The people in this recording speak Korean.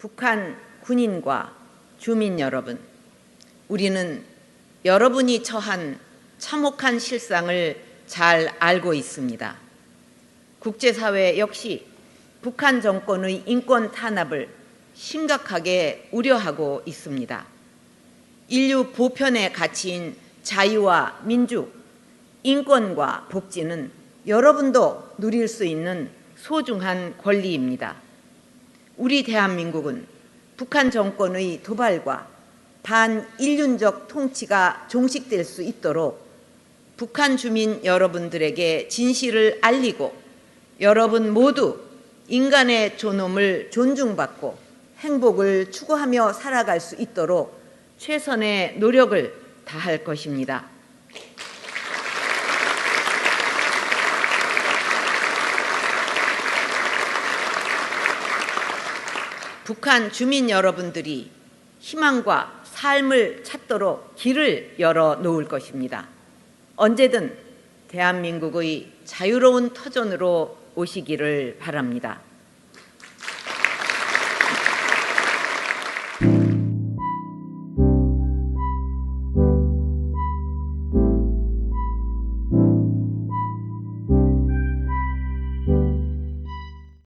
북한 군인과 주민 여러분, 우리는 여러분이 처한 참혹한 실상을 잘 알고 있습니다. 국제사회 역시 북한 정권의 인권 탄압을 심각하게 우려하고 있습니다. 인류 보편의 가치인 자유와 민주, 인권과 복지는 여러분도 누릴 수 있는 소중한 권리입니다. 우리 대한민국은 북한 정권의 도발과 반인륜적 통치가 종식될 수 있도록 북한 주민 여러분들에게 진실을 알리고 여러분 모두 인간의 존엄을 존중받고 행복을 추구하며 살아갈 수 있도록 최선의 노력을 다할 것입니다. 북한 주민 여러분들이 희망과 삶을 찾도록 길을 열어 놓을 것입니다. 언제든 대한민국의 자유로운 터전으로 오시기를 바랍니다.